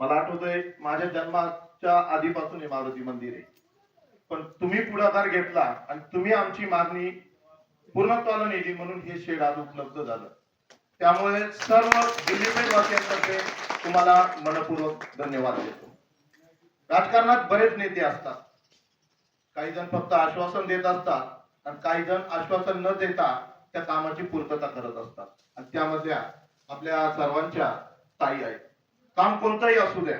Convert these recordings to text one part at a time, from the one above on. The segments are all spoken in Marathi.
मला आठवतंय माझ्या जन्माच्या आधीपासून हे मारुती मंदिर आहे. पण तुम्ही पुढाकार घेतला आणि तुम्ही आमची मागणी पूर्णत्वाला नेली म्हणून हे शेड आज उपलब्ध झालं. त्यामुळे सर्व वासियांतर्फे तुम्हाला मनपूर्वक धन्यवाद देतो. राजकारणात बरेच नेते असतात. काही जण फक्त आश्वासन देत असतात आणि काही जण आश्वासन न देता त्या कामाची पूर्तता करत असतात. आणि त्यामधल्या आपल्या सर्वांच्या ताई आहेत. काम कोणतंही असू द्या.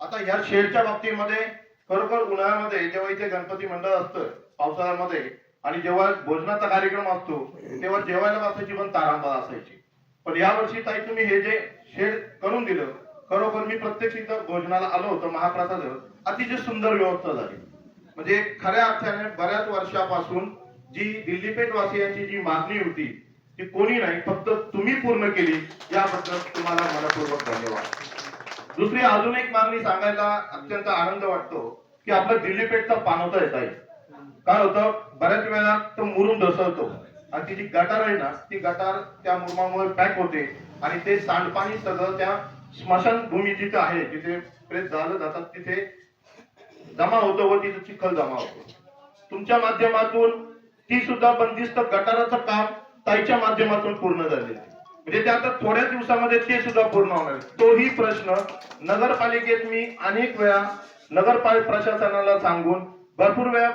आता या शेडच्या बाबतीमध्ये खरोखर उन्हाळ्यामध्ये जेव्हा इथे गणपती मंडळ असतं पावसाळ्यामध्ये आणि जेव्हा भोजनाचा कार्यक्रम असतो तेव्हा जेवायला बसायची पण तारांबळ असायची. पण या वर्षी ताई तुम्ही हे जे शेड करून दिलं खरोखर मी प्रत्यक्ष इथं भोजनाला आलो होतो महाप्रसाद अतिशय सुंदर व्यवस्था झाली. म्हणजे खऱ्या अर्थाने बऱ्याच वर्षापासून जी दिल्लीपेठ वासियांची जी मागणी होती ती कोणी नाही फक्त तुम्ही पूर्ण केली याबद्दल तुम्हाला मनपूर्वक धन्यवाद. दुसरी अजून एक मागणी सांगायला अत्यंत आनंद वाटतो की आपलं दिल्लीपेठचा पानवता येत आहे काय होतं बऱ्याच वेळा तो मुरुम ढसळतो आणि ती जी गटार आहे ना ती गटार त्या मुरमामुळे पॅक होते. आणि ते सांडपाणी सगळं त्या स्मशानभूमी जिथे आहे जिथे प्रेत झालं जातात तिथे जमा होतो व तिथे चिखल जमा होतो. तुमच्या माध्यमातून ती सुद्धा बंदिस्त गटाराचं काम ताईच्या माध्यमातून पूर्ण झाले. म्हणजे ते आता थोड्या दिवसामध्ये ते सुद्धा पूर्ण होणार तोही प्रश्न नगरपालिकेत मी अनेक वेळा नगरपालिका प्रशासनाला सांगून भरपूर वेळा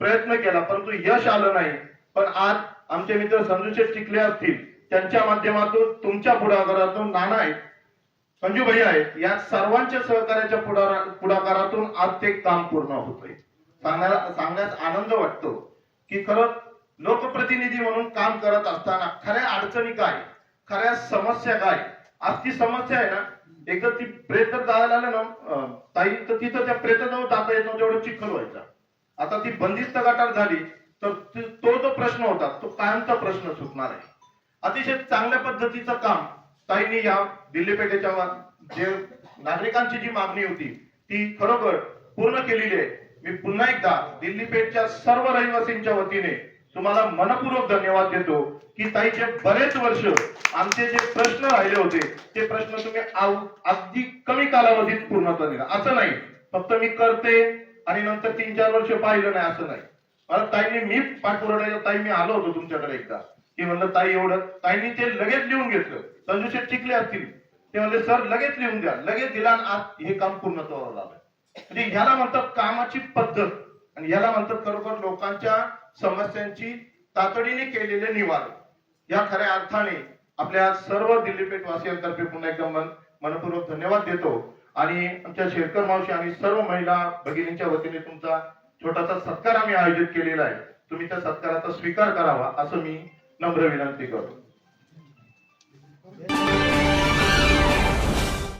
प्रयत्न केला परंतु यश आलं नाही. पण आज आमचे मित्र संजू टिकले चिखले असतील त्यांच्या माध्यमातून तुमच्या पुढाकारातून नाना आहेत संजू भैया आहेत या सर्वांच्या सहकार्याच्या पुढाकारातून आज ते काम पूर्ण होतंय. सांगण्याला सांगण्यास आनंद वाटतो की खरं लोकप्रतिनिधी म्हणून काम करत असताना खऱ्या अडचणी काय? खऱ्या समस्या काय? आज ती समस्या आहे ना एकदा ती प्रेत जायला आलं ना ताई तर तिथं त्या प्रेत जाऊन जाता येत नव्हतं एवढं चिखल व्हायचा. आता ती बंदिस्त गटार झाली तर तो जो प्रश्न होता तो कायमचा प्रश्न सुटणार आहे. अतिशय चांगल्या पद्धतीचं काम ताईंनी या दिल्ली पेठेच्या जे नागरिकांची जी मागणी होती ती खरोखर पूर्ण केलेली आहे. मी पुन्हा एकदा दिल्ली पेठच्या सर्व रहिवासींच्या वतीने तुम्हाला मनपूर्वक धन्यवाद देतो की ताईचे बरेच वर्ष आमचे जे प्रश्न राहिले होते ते प्रश्न तुम्ही अगदी कमी कालावधीत पूर्णत्व दिला असं नाही. फक्त मी करते आणि नंतर तीन चार वर्ष पाहिलं नाही असं नाही. मला ताईंनी मी पाठपुराव्याला ताई मी आलो होतो तुमच्याकडे एकदा. की म्हणलं ताई एवढं ताईंनी ते लगेच लिहून घेतलं. संजू टिकले असतील. ते म्हणले सर लगेच लिहून द्या. लगेच दिला आणि आज हे काम पूर्णत्वावर आलं म्हणजे ह्याला म्हणतात कामाची पद्धत. आणि ह्याला म्हणतात खरोखर लोकांच्या समस्यांची तातडीने केलेले निवारण. या खऱ्या अर्थाने आपल्या सर्व दिल्लीपेठ वासियांतर्फे पुन्हा एकदा मन मनपूर्वक धन्यवाद देतो. आणि आमच्या शेरकर मावशी आणि सर्व महिला भगिनींच्या वतीने तुमचा छोटासा सत्कार आम्ही आयोजित केलेला आहे. तुम्ही त्या सत्काराचा स्वीकार करावा असं मी नम्र विनंती करतो.